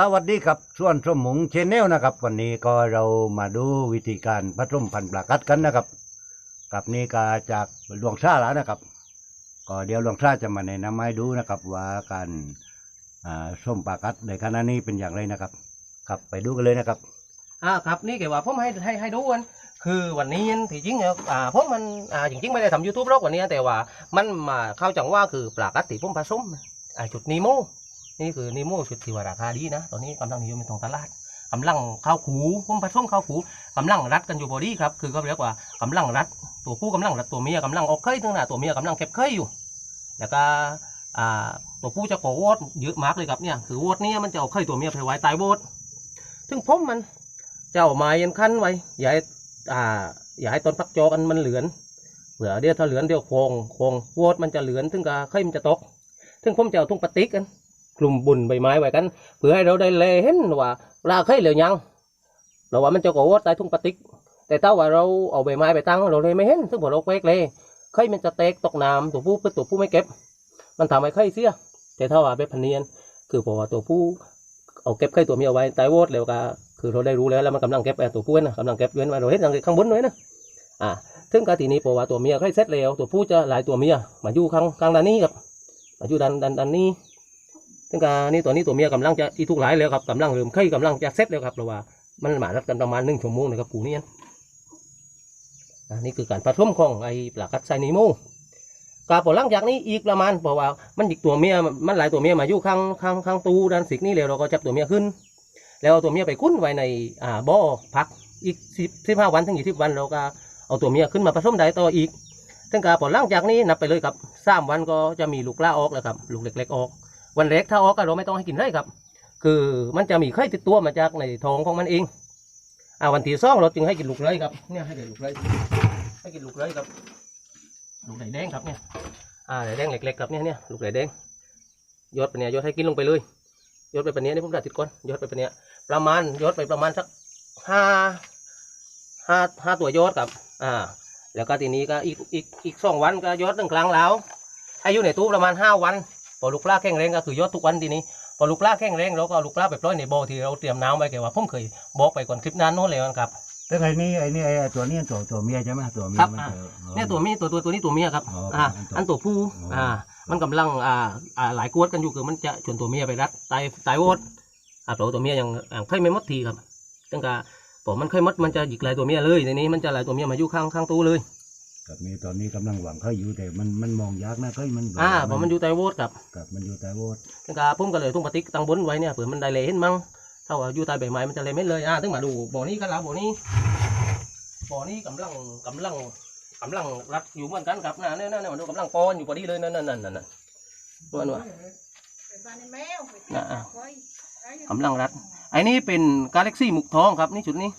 สวัสดีครับส่วนสมหมุงเชนแนลนะครับ วันนี้ก็เรามาดูวิธีการผสมพันธุ์ปลากัดกันนะครับกับนี่ก็จากหลวงซาแล้วนะครับ ก็เดี๋ยวหลวงซาจะมาแนะนำให้ดูนะครับ ว่าการอ่าส้มปลากัดในขณะนี้เป็นอย่างไรนะครับครับไปดูกันเลยนะครับอ่าครับนี่เกี่ยวว่าผมให้ให้ให้ดูกันคือวันนี้ที่จริงเนี่ยอ่าผมมันอ่าจริงๆไม่ได้ทำยูทูบหรอกวันนี้แต่ว่ามันมาเข้าจังว่าคือปลากัดที่ผมผสมอ่าจุดนีโม นี่คือนีโมชุดที่ว่าราคาดีนะตอนนี้กำลังนิยมในทองตลาดกำลังข้าวขูผมผสมข้าวขูกำลังรัดกันอยู่พอดีครับคือก็เรียกว่ากำลังรัดตัวผู้กำลังรัดตัวเมียกำลังออกไข่ทั้งหน้าตัวเมียกำลังเก็บไข่อยู่ แล้วก็ตัวผู้จะก่อวอดเยอะมากเลยครับเนี่ยคือวอดเนี้มันจะเอาไข่ตัวเมียไปไว้ตายวอดซึ่งผมมันเจ้าไม้ยันคันไว้อย่าให้อ่าอย่าให้ต้นพักจอกันมันเหลือนเผื่อเดี๋ยวถ้าเหลือนเดี๋ยวโคงโคงโวดมันจะเหลือนถึงกับไข่มันจะตกถึงผมจะเอาทุ่งปะติกัน กลุ่มบุญใบไม้ไว้กันเผื่อให้เราได้เลเห็นว่าลาไข่เหลือยังเราว่ามันจะก่อวอดใต้ทุ่งปะติก แต่ถ้าว่าเราเอาใบไม้ไปตั้งเราเลยไม่เห็น ซึ่งพอเราเวกเลยไข่มันจะแตกตกน้ำตัวผู้เป็นตัวผู้ไม่เก็บ มันทำให้ไข่เสียแต่ถ้าว่าแบบพันเนียน คือเพราะว่าตัวผู้เอาเก็บไข่ตัวเมียไว้ใต้โวดแล้วก็คือเราได้รู้แล้วแล้วมันกำลังเก็บไอ้ตัวผู้นะกำลังเก็บเว้นมาเราเห็นทางข้างบนเลยนะอ่าถึงกาทีนี้เพราะว่าตัวเมียใกล้เสร็จแล้วตัวผู้จะหลายตัวเมียมาอยู่ข้างข้างด้านนี้ครับมาอยู่ด้านด้านด้านนี้ ถึงกานี่ตัวนี้ตัวเมียกำลังจะอีทุกหลายแล้วครับกำลังเริ่มไข่กำลังจะเสร็จแล้วครับเพราะว่ามันหมารัดกันประมาณหนึ่งชั่วโมงนะครับกูนี่นะอ่านี่คือการผสมของไอ้ปลากัดไซนิโมกาพอหลังจากนี้อีกประมาณเพราะว่ามันอีกตัวเมียมันหลายตัวเมียมาอยู่ข้างข้างข้างตูด้านสิกนี่แล้วเราก็จับตัวเมียขึ้น แล้วเอาตัวเมียไปคุ้นไว้ในอ่าบ่อพักอีกสิบสิบห้าวันถึงยี่สิบวันเราก็เอาตัวเมียขึ้นมาผสมได้ต่ออีกถึงกาพอหลังจากนี้นับไปเลยครับสามวันก็จะมีลูกล่าออกแล้วครับลูกเล็กๆออก วันเล็กถ้าออกก็เราไม่ต้องให้กินไร่ครับ คือมันจะมีไข่ติดตัวมาจากในท้องของมันเองอ่าวันที่สองเราจึงให้กินลูกเลยครับเนี่ยให้กินลูกเลยให้กินลูกเลยครับลูกไหลแดงครับเนี่ยอ่าไหลแดงเล็กๆครับเนี่ยเนี่ยลูกไหลแดงยศไปเนี่ยยศให้กินลงไปเลยยศไปปานนี้นี่ผมตัดติดก่อนยศไปปานนี้ประมาณยศไปประมาณสักห้าห้าห้าตัวยศครับอ่าแล้วก็ทีนี้ก็อีกอีกอีกสองวันก็ยศหนึ่งครั้งแล้วอายุในตู้ประมาณห้าวัน พอลูกปลาแข็งแรงก็คือยศทุกวันทีนี้พอลูกปลาแข็งแรงเราก็เอาลูกปลาไปปล่อยในบ่อที่เราเตรียมน้ำไว้แกว่าผมเคยบอกไปก่อนคลิปนั้นโน้นเลยนะครับแต่ไอ้นี่ไอ้นี่ไอ้ตัวนี้ตัวตัวเมียใช่ไหมตัวเมียครับมันอ่าจะอ๋อเนี่ยตัวเมียตัวตัวตัวนี้ตัวเมียครับอ๋ออ่าอัอันนตัตัววผู้อ๋ออ่อ่ามันกำลังอ่าอ่าหลายกวดกันอยู่คือมันจะชวนตัวเมียไปรัดตายตายโวดอ่าตัวตัวเมียยังอ่าค่อยไม่หมดทีครับตั้งแต่พอมันค่อยหมดมันจะหยิกหลายตัวเมียเลยในนี้มันจะหลายตัวเมียมาอยู่ข้างข้างตู้เลย กับนี่ตอนนี้กำลังหวังเขาอยู่แต่มันมันมองยากนะเฮ้ยมันอ่าพอมันอยู่ใต้โวดครับกับมันอยู่แต่โวดตั้งแต่ผมก็เลยทุ่งปฏิกตั้งบนไว้เนี่ยเผื่อมันได้เลยเห็นมั้งถ้าว่าอยู่ใต้ใบไม้มันจะเลยไม่เลยอ่าถึงมาดูบ่อนี้กันแล้วบ่อนี้บ่อนี้กำลังกำลังกำลังรัดอยู่เหมือนกันครับนะเนี่ยเนี่ยเนี่ยมาดูกำลังป้อนอยู่พอดีเลยนั่นนั่นนั่นนั่นนั่นตัวนู้นน่ะอะกำลังรัดไอ้นี่เป็นกาแล็กซี่หมุกทองครับนี่จุดนี้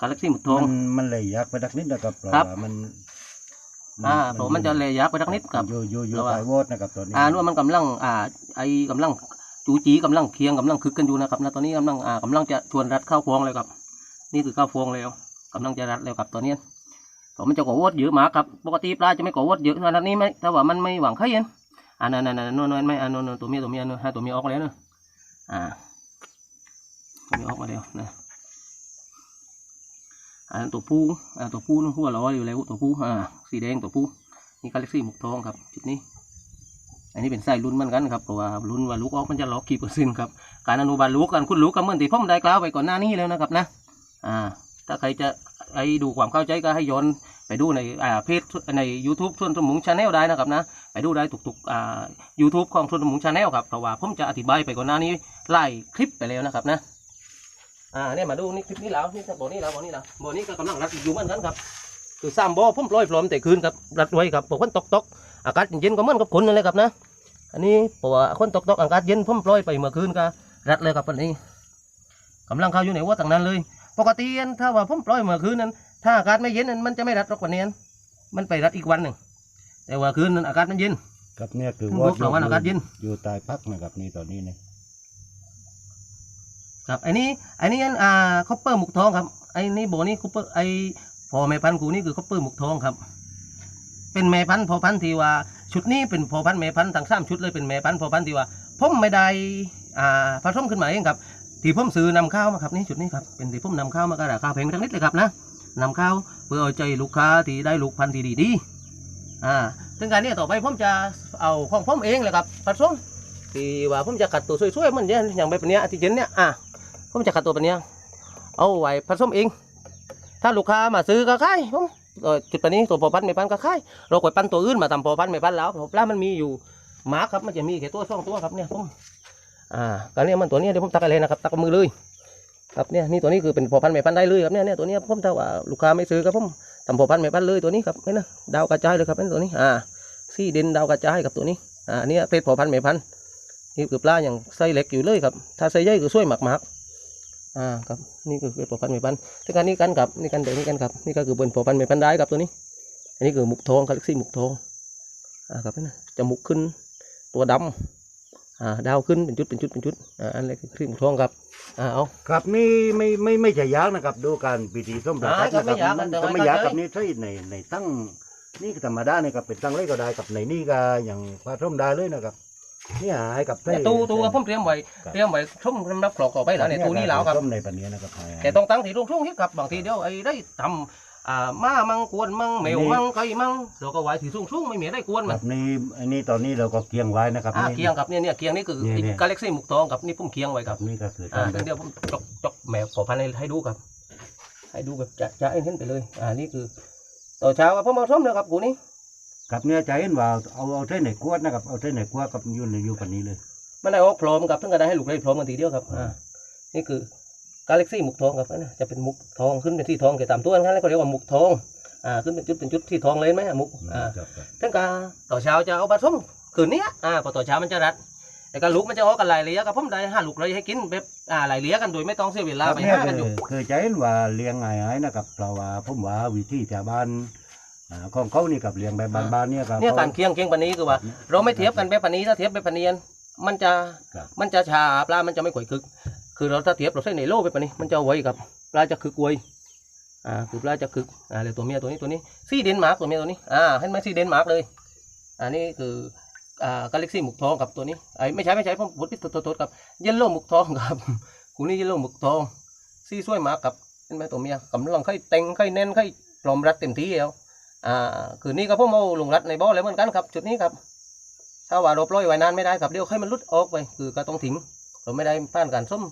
กาแล็กซี่หมุกทอง มันมันเลยยากไปดักนิดนะครับเพราะครับ ว่ามัน อ่าเพราะมันจะเลยยักไปทักนิดครับอยู่อยู่อยู่ระหว่างใต้โวดนะครับตอนนี้อ่านู่นมันกำลังอ่าไอ้กำลังจูจีกำลังเคียงกำลังคึกกันอยู่นะครับนะตอนนี้กำลังอ่ากำลังจะชวนรัดเข้าฟองเลยครับ นี่คือเข้าฟองแล้วกำลังจะรัดแล้วครับตอนนี้ผมมันจะก่อวดเยอะมากครับปกติปลาจะไม่ก่อวดเยอะขนาดนี้ไหมถ้าว่ามันไม่หวังไข่เย็นอ่านั่นนั่นนั่นนู่นนู่นไม่อ่านู่นนู่นตัวเมียตัวเมียนู่นให้ตัวเมียออกแล้วเนอะอ่าตัวเมียออกมาแล้วนะ อ่าตัวผู้อ่าตัวผู้นั่นหัวเร้ออยู่แล้วตัวผู้อ่าสีแดงตัวผู้นี่กาแล็กซี่หมวกทองครับจุดนี้ อันนี้เป็นไส้ลุ้นเหมือนกันครับเพราะว่าลุ้นว่าลูกออกมันจะล็อกกี่เปอร์เซ็นต์ครับการอนุบาลลูกการคุณลูกก็เมือนที่ผมได้กล่าวไปก่อนหน้านี้แล้วนะครับนะอ่าถ้าใครจะไอ้ดูความเข้าใจก็ให้ย้อนไปดูในอ่าเพจใน YouTube ส่วนสมุงชาแนลได้นะครับนะไปดูได้ทุกๆอ่า YouTube ของส่วนสมุงชาแนลครับเพราะว่าผมจะอธิบายไปก่อนหน้านี้ไล่คลิปไปแล้วนะครับนะ อ่าเนี่ยมาดูนี่คลิปนี้แล้วนี่บ่อนี้แล้วบ่อนี้แล้วบ่อนี้ก็กำลังรัดอยู่เหมือนกันครับคือสามบ่อผมปล่อยพร้อมแต่คืนครับรัดไว้ครับพวกคนตกตกๆอากาศเย็นๆก็เหมือนกับคนนั่นแหละครับนะอันนี้เพราะว่าคนตกตกๆอากาศเย็นผมปล่อยไปเมื่อคืนก็รัดเลยครับวันนี้กำลังเข้าอยู่ในวัดต่างนั้นเลย ปกติอันถ้าว่าผมปล่อยเมื่อคืนนั้น ถ้าอากาศไม่เย็นนั้นมันจะไม่รัดหรอกวันนี้อันมันไปรัดอีกวันหนึ่งแต่ว่าคืนนั้นอากาศมันเย็นครับเนี่ยคือผมวบอกเราว่าอากาศเย็นอยู่ใต้พักนะครับนี่ตอนนี้เนี่ย ครับไอ้นี้ไอ้นี้อันอ่าคอปเปอร์หมุกทองครับไอ้นี่โบนี่คอปเปอร์ไอ้พอแม่พันธุ์กูนี่คือคอปเปอร์หมุกทองครับ เป็นแม่พันธุ์พอพันธุ์ที่ว่าชุดนี้เป็นพอพันธุ์แม่พันธุ์ทั้งสามชุดเลยเป็นแม่พันธุ์พอพันธุ์ที่ว่าผมไม่ได้อ่าผสมขึ้นมาเองครับที่ผมซื้อนำเข้าวมาครับนี่จุดนี้ครับเป็นที่ผมนำเข้าวมาก็ราคาแพงไปทั้งนิดเลยครับนะนำเข้าวเพื่อเอาใจลูกค้าที่ได้ลูกพันธุ์ที่ดีๆอ่าซึ่งการนี้ต่อไปผมจะเอาของผมเองเลยครับผสมที่ว่าผมจะกัดตัวสวยๆเหมันเนี่ยอย่างแบบเนี้ยที่เห็นเนี่ยอะ ผมจะกัดตัวแบบเนี้ยเอาไว้ผสมเอง ถ้าลูกค้ามาซื้อก็ขายผมจุดปนนี้ตัวพอพันไม่พันก็ขายเรากดปั้นตัวอื่นมาทำพอพันไม่พันแล้วเพรามันมีอยู่หมาครับมันจะมีแค่ตัวสองตัวครับเนี่ยผมอ่าการเนี้ยมันตัวเนี้ยเดี๋ยวผมตักอะไรนะครับตักมือเลยครับเนี่ยนี่ตัวนี้คือเป็นพอพันธุ์แม่พันได้เลยครับเนี่ยเนี่ยตัวนี้ผมถ้าว่าลูกค้าไม่ซื้อครับผมทำพอพันธุ์แม่พันเลยตัวนี้ครับนี่นะดาวกระจายเลยครับนี่ตัวนี้อ่าซี่เด่นดาวกระจายกับตัวนี้อ่าเนี่ยเป็นพอพันธุ์แม่พันนี่คือปลาอย่างไส้เล็กอยู่เลยครับถ้าไส้ใหญ่คือช่วยหมักหมัก อ่าครับนี่คือเป็นพอพันธุ์แม่พันธุ์ที่การนี้กันครับนี่กันเดี๋ยวนี้กันครับนี่ก็คือเป็นพอพันธุ์แม่พันธุ์ได้ครับตัวนี้ อันนี้คือหมุกทองครับเรียกซี่หมุกทองอ่าครับนี่นะจมูกขึ้นตัวดำอ่าดาวขึ้นเป็นจุดเป็นจุดเป็นจุดอ่าอันนี้คือครีมทองครับอ่าเอาครับนี่ไม่ไม่ไม่จะยากนะครับดูการพิธีส้มประทัดอ่าก็นะไม่ครัยากบมันแต่ก็ว่าไม่ยากเข้าใจกับนี่ใช่ในในตั้งนี่ก็ธรรมดาเนี่ยครับเป็นตั้งเล็กก็ได้กับในนี่ก็อย่างพระส้มได้เลยนะครับ เนี่ยให้กับเนี่ยตู้ตู้ก็ผมเตรียมไว้เตรียมไว้ชมสำหรับกรอกต่อไปแล้วเนี่ยตู้นี้แล้วครับส้มในปันนี้นะครับแต่ต้องตั้งที่รุ่งรุ่งฮิตครับบางทีเดี๋ยวไอ้ได้ทำอ่าม้ามังกวนมังแมวมังไก่มังเราก็ไว้ที่สูงสูงไม่มีได้กวนคมัรันบนี่อันนี้ตอนนี้เราก็เกียงไว้นะครับอ่านี่เคียงกับเนี่ยเนี่ยเคียงนี่คือเนี่ยเนี่ยกาแล็กซี่หมุกทองกับนี่ผมเคียงไว้คครัรับบนี่ก็คืออ่าตอนเดี๋ยวผมจกจกแมวขอพันให้ให้ดูครับ ให้ดูแบบจะจะเอ็นขึ้นไปเลย อ่านี่คือต่อนเช้าก็ผมเอาส้มแล้วครับกูนี่ ครับเนี่ยจะเห็นว่าเอาเอาใช้ในขวดนะครับเอาใช้ในขวดกับอยูในอยูปันนี้เลย มันได้ออกพร้อมกับทั้งก็ได้ให้ลูกได้พร้อมกันทีเดียวครับอ่านี่คือกาแล็กซี่หมุกทองครับนะจะเป็นหมุกทองขึ้นเป็นที่ทองเกี่ยวตามตัวนั้นแล้วก็เรียกว่าหมุกทองอ่าขึ้นเป็นจุดเป็นจุดที่ทองเลยเห็นไหมอะหมุกอ่าครับครับทั้งกาต่อเช้าจะเอาปลาส้มคืนนี้อ่าพอต่อเช้ามันจะรัดแต่การลูกมันจะออกกันหลายเลี้ยกับผมได้ห้าลูกเลยให้กินแบบอ่าหลายเลี้ยกันโดยไม่ต้องเสียเวลาครับไปเนี่ยหากันอยู่คือคือจะเห็นว่าเลี้ยงง่ายๆนะครับเพราะว่าผมว่าวิธีชาวบ้าน อ่าของเขานี่กับเลี้ยงแบบบ้านๆเนี่ยครับเนี่ยการเคียงเคียงปานนี้คือว่า เราไม่เทียบกันแบบปานนี้ถ้าเทียบแบบปานนี้มันจะครับมันจะชาปลา มันจะไม่ข่อยคึก คือเราถ้าเทียบเราใส่ในโลแบบปานนี้ มันจะเอาไว้กับปลาจะคึกไว้อ่าคือปลาจะคึกอ่าเลยตัวเมียตัวนี้ตัวนี้ซีเดนมาร์กตัวเมียตัวนี้อ่าเห็นไหมซีเดนมาร์กเลยอันนี้คืออ่ากาแล็กซี่หมุกทองกับตัวนี้ไอ้ไม่ใช่ไม่ใช่ผมพูดผิดโทษโทษครับเยลโล่หมุกทองครับกูนี่เยลโล่หมุกทองซีสวยมากครับเห็นไหมตัวเมียกำลังไข่เต็งไข่แน่นไข่พร้อมรัดเต็มที่แล้ว อ่าคืนนี้ก็ผมเอาลงรัดในบ่อแล้วเหมือนกันครับ จุดนี้ครับถ้าว่าเราปล่อยไว้นานไม่ได้ครับเดี๋ยวให้มันหลุดออกไปคือก็ต้องทิ้งเราไม่ได้ผ่านการส้ม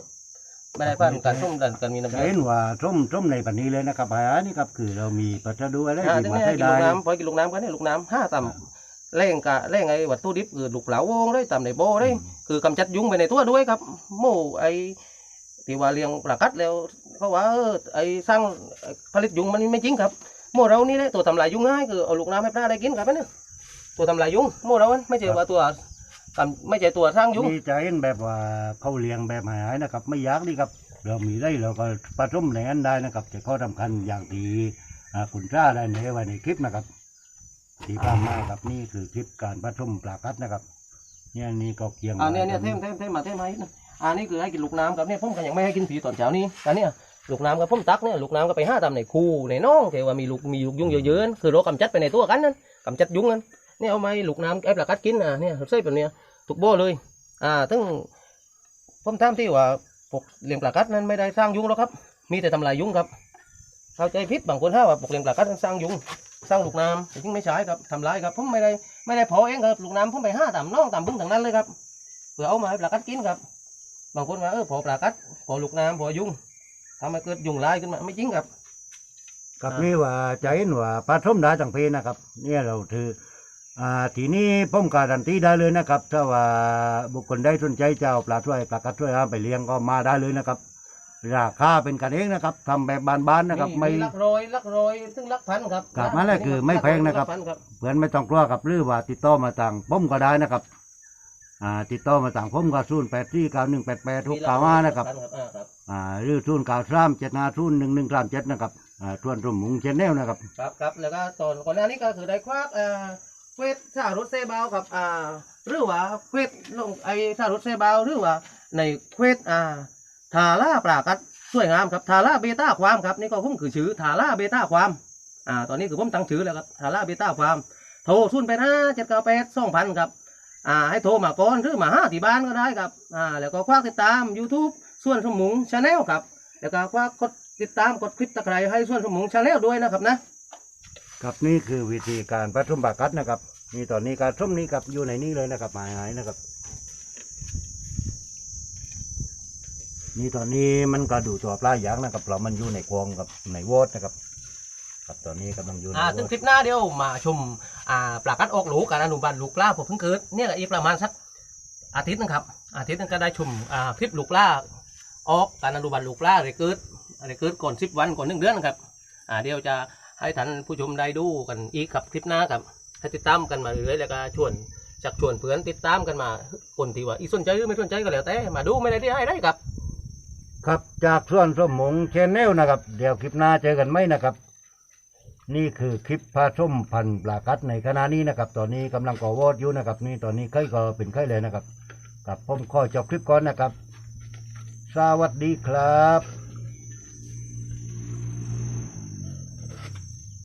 ไม่ได้ผ่านการส้มการมีน้ำจะยาเห็นว่าส้มส้มในปันนี้เลยนะครับอ่านี่ครับคือเรามีปัจจัยดูอะไรอ่าที่ที่มานี่ใช้กินได้ลูกน้ำปล่อยกินลูกน้ำกันเนี่ยลูกน้ำห้าต่ำแรงกะแรงไอ้วัตถุดิบคือลูกเหลาวงได้ต่ำในบ่อได้คือกำจัดยุงไปในตัวด้วยครับโม่ไอ้ที่ว่าเลี้ยงปลากัดแล้วเพราะว่าเออไอ้สร้างผลิตยุงมันไม่จริงครับ โม่เรานี่แหละตัวทำลายยุงง่ายคือเอาลูกน้ำให้ปลาได้กินครับเนี่ยตัวทำลายยุงโม่เรามันไม่ใช่ว่าตัวกำไม่ใช่ตัวสร้างยุงนี่จะเห็นแบบว่าเขาเลี้ยงแบบหายๆนะครับ ไม่ยากนี่ครับเรามีได้เราก็ผสมในอันได้นะครับแต่ข้อสำคัญอย่างที่อ่าคุณจ้าได้ในไว้ในคลิปนะครับที่ผ่านมาครับนี่คือคลิปการผสมปลากัดนะครับเนี่ยนี่ก็เกียงอ่าเนี่ยเนี่ยไว้เทมเทมเทมมาเทมมาอีกนะอ่านี่คือให้กินลูกน้ำครับเนี่ยผมก็ยังไม่ให้กินผีตอนเช้านี้อันเนี้ย ลูกน้ำกับผมตักเนี่ยลูกน้ำก็ไปห้าตามในคูในน่องแต่ว่ามีลูกมีลูกยุงเยอะๆคือเรากำจัดไปในตัวกันนั่นกำจัดยุงนั่นเนี่ยเอาไม้ลูกน้ำแอปลากัดกินอะเนี่ยใส่แบบเนี้ยถูกโบ้เลยอ่าถึงผมทำที่ว่าพวกเลี้ยงปลากัดนั้นไม่ได้สร้างยุงหรอกครับ มีแต่ทำลายยุงครับเข้าใจผิดบางคนถ้าว่าพวกเลี้ยงปลากัดนั้นสร้างยุงสร้างลูกน้ำแต่จริงไม่ใช่ครับทำลายครับผมไม่ได้ไม่ได้พอเองครับลูกน้ำผมไปห้าตามน่องตามบึ้งทางนั้นเลยครับเพื่อเอามาให้ปลากัดกินครับ บางคนว่าเออพอปลากัดพอลูกน้ำพอยุง ทำให้เกิดยุงลายขึ้นมาไม่จริงครับ ครับอ่านี่ นี่ว่าจะเห็นว่าผสมได้ต่างเพศนะครับ เนี่ยเราถืออ่าทีนี้ผมการันตีได้เลยนะครับ ถ้าว่าบุคคลได้สนใจจะเอาปลาช่วยปลากัดช่วยเอาไปเลี้ยงก็มาได้เลยนะครับ ราคาเป็นกันเองนะครับทำแบบบ้านๆนะครับ ไม่ ลักร้อยลักร้อยถึงลักพันครับครับนั่นแหละคือไม่แพงนะครับ ลักอยลักพั เพื่อนไม่ต้องกลัวกับหรือว่าติดต่อมาต่างผมก็ได้นะครับ อ่าติดต่อมาต่างผมก็ศูนย์แปดสี่เก้าหนึ่งแปดแปดทุกเก้าห้านะครับอ่าครับอ่าหรือศูนย์เก้าสามเจ็ดห้าศูนย์หนึ่งหนึ่งสามเจ็ดนะครับอ่าทวนรุ่มมุงเชนแนลนะครับครับครับแล้วก็ตอนก่อนหน้านี้ก็คือได้ควักอ่าเควสซารถเซบาวครับอ่าหรือว่าเควสลงไอซารถเซบาวหรือว่าในเควสอ่าทาร่าปลากัดสวยงามครับทาร่าเบต้าความครับนี่ก็ผมคือชื่อทาร่าเบต้าความอ่าตอนนี้คือผมตั้งชื่อแล้วครับทาร่าเบต้าความโทรศูนย์ไปนะเจ็ดเก้าแปดสองพันครับ อ่าให้โทรมาก่อนหรือมาห้าที่บ้านก็ได้ครับอ่าแล้วก็คว้ากติดตาม YouTube ส่วนสมุงชาแนลครับ แล้วก็คว้ากดติดตามกดคลิปตะไคร้ให้ส่วนสมุงชาแนลด้วยนะครับนะครับนี่คือวิธีการผสมปากัดนะครับนี่ตอนนี้การส้มนี้ครับอยู่ในนี้เลยนะครับหมายหายนะครับ นี่ตอนนี้มันก็ดูตัวปลาอย่างนะครับเพราะมันอยู่ในกรงกับในโวดนะครับ ครับตอนนี้กำลังอยู่ในอ่าโวซึ่งดคลิปหน้าเดียวมาชมอ่าปลากัดออกหลูกการอนุบาลลูกล่าผมเพิ่งเกิดเนี่ยก็อีกประมาณสักอาทิตย์หนึงครับ อาทิตย์หนึงก็ได้ชมอ่าคลิปลูกล่าออกการอนุบาลลูกล่าอะไรเกิดอะไรเกิดก่อนสิบวันก่อนหนึ่งเดือนนะครับอ่าเดี๋ยวจะให้ท่านผู้ชมได้ดูกันอีกครับคลิปหน้าครับให้ติดตามกันมาเรื่อยๆแล้วก็ชวนจากชวนเพื่อนติดตามกันมาคนที่ว่าอีสนใจหรือไม่สนใจก็แล้วแต่มาดูไม่ได้ที่ให้ได้ครับ ครับจากส่วนส้มหมงชแนลนะครับ เดี๋ยวคลิปหน้าเจอกันไหมนะครับ นี่คือคลิปพาส้มพันปลากัดในขณะนี้นะครับ ตอนนี้กำลังก่อวอดอยู่นะครับ นี่ตอนนี้ไข่ก็เป็นไข่เลยนะครับกับผมขอจบคลิปก่อนนะครับ สวัสดีครับ